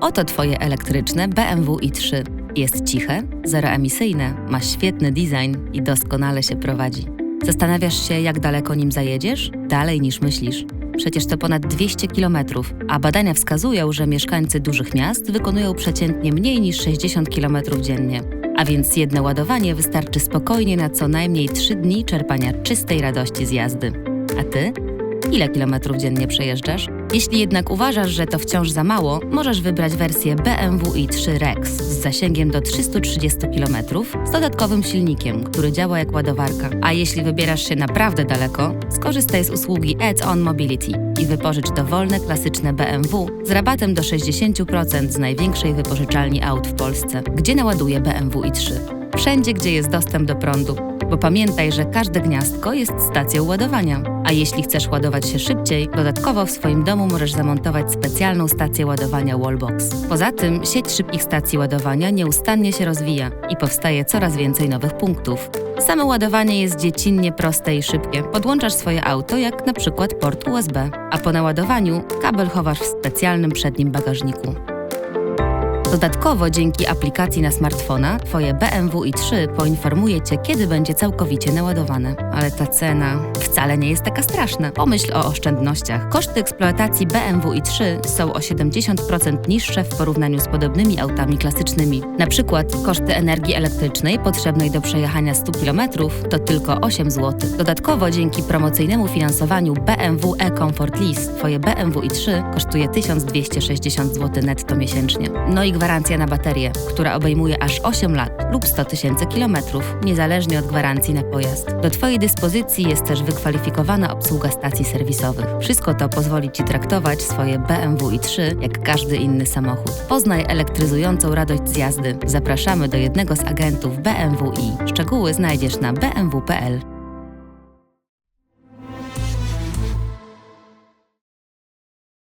Oto Twoje elektryczne BMW i3. Jest ciche, zeroemisyjne, ma świetny design i doskonale się prowadzi. Zastanawiasz się, jak daleko nim zajedziesz? Dalej niż myślisz. Przecież to ponad 200 km, a badania wskazują, że mieszkańcy dużych miast wykonują przeciętnie mniej niż 60 km dziennie. A więc jedno ładowanie wystarczy spokojnie na co najmniej 3 dni czerpania czystej radości z jazdy. A ty? Ile kilometrów dziennie przejeżdżasz? Jeśli jednak uważasz, że to wciąż za mało, możesz wybrać wersję BMW i3 Rex z zasięgiem do 330 km z dodatkowym silnikiem, który działa jak ładowarka. A jeśli wybierasz się naprawdę daleko, skorzystaj z usługi Add-on Mobility i wypożycz dowolne klasyczne BMW z rabatem do 60% z największej wypożyczalni aut w Polsce, gdzie naładuje BMW i3. Wszędzie, gdzie jest dostęp do prądu, bo pamiętaj, że każde gniazdko jest stacją ładowania. A jeśli chcesz ładować się szybciej, dodatkowo w swoim domu możesz zamontować specjalną stację ładowania Wallbox. Poza tym sieć szybkich stacji ładowania nieustannie się rozwija i powstaje coraz więcej nowych punktów. Samo ładowanie jest dziecinnie proste i szybkie. Podłączasz swoje auto jak na przykład port USB, a po naładowaniu kabel chowasz w specjalnym przednim bagażniku. Dodatkowo dzięki aplikacji na smartfona Twoje BMW i3 poinformuje Cię, kiedy będzie całkowicie naładowane. Ale ta cena wcale nie jest taka straszna. Pomyśl o oszczędnościach. Koszty eksploatacji BMW i3 są o 70% niższe w porównaniu z podobnymi autami klasycznymi. Na przykład koszty energii elektrycznej potrzebnej do przejechania 100 km to tylko 8 zł. Dodatkowo dzięki promocyjnemu finansowaniu BMW e-Comfort Lease Twoje BMW i3 kosztuje 1260 zł netto miesięcznie. No i gwarancja na baterię, która obejmuje aż 8 lat lub 100 tysięcy kilometrów, niezależnie od gwarancji na pojazd. Do Twojej dyspozycji jest też wykwalifikowana obsługa stacji serwisowych. Wszystko to pozwoli Ci traktować swoje BMW i3 jak każdy inny samochód. Poznaj elektryzującą radość z jazdy. Zapraszamy do jednego z agentów BMW i szczegóły znajdziesz na bmw.pl.